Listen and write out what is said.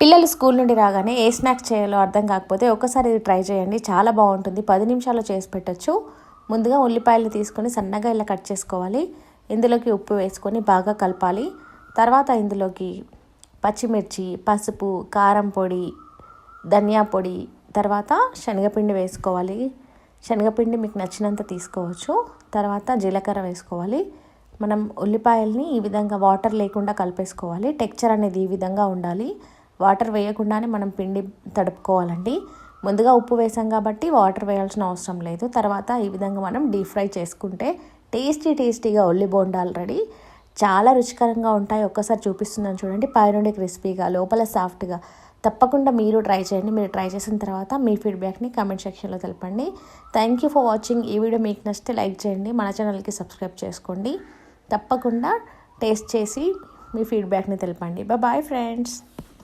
పిల్లలు స్కూల్ నుండి రాగానే ఏ స్నాక్స్ చేయాలో అర్థం కాకపోతే ఒక్కసారి ఇది ట్రై చేయండి. చాలా బాగుంటుంది. పది నిమిషాల్లో చేసి పెట్టచ్చు. ముందుగా ఉల్లిపాయలు తీసుకొని సన్నగా ఇలా కట్ చేసుకోవాలి. ఇందులోకి ఉప్పు వేసుకొని బాగా కలపాలి. తర్వాత ఇందులోకి పచ్చిమిర్చి పసుపు కారం పొడి ధనియా పొడి తర్వాత శనగపిండి వేసుకోవాలి. శనగపిండి మీకు నచ్చినంత తీసుకోవచ్చు. తర్వాత జీలకర్ర వేసుకోవాలి. మనం ఉల్లిపాయల్ని ఈ విధంగా వాటర్ లేకుండా కలిపేసుకోవాలి. టెక్చర్ అనేది ఈ విధంగా ఉండాలి. వాటర్ వేయకుండానే మనం పిండి తడుపుకోవాలండి. ముందుగా ఉప్పు వేసాం కాబట్టి వాటర్ వేయాల్సిన అవసరం లేదు. తర్వాత ఈ విధంగా మనం డీప్ ఫ్రై చేసుకుంటే టేస్టీ టేస్టీగా ఉల్లి బోండాలు రెడీ. చాలా రుచికరంగా ఉంటాయి. ఒక్కసారి చూపిస్తున్నాను చూడండి. పైనుండి క్రిస్పీగా లోపల సాఫ్ట్గా తప్పకుండా మీరు ట్రై చేయండి. మీరు ట్రై చేసిన తర్వాత మీ ఫీడ్బ్యాక్ని కామెంట్ సెక్షన్లో తెలపండి. Thank you for watching. ఈ వీడియో మీకు నచ్చితే లైక్ చేయండి. మన ఛానల్కి సబ్స్క్రైబ్ చేసుకోండి. తప్పకుండా టేస్ట్ చేసి మీ ఫీడ్బ్యాక్ని తెలపండి. Bye friends.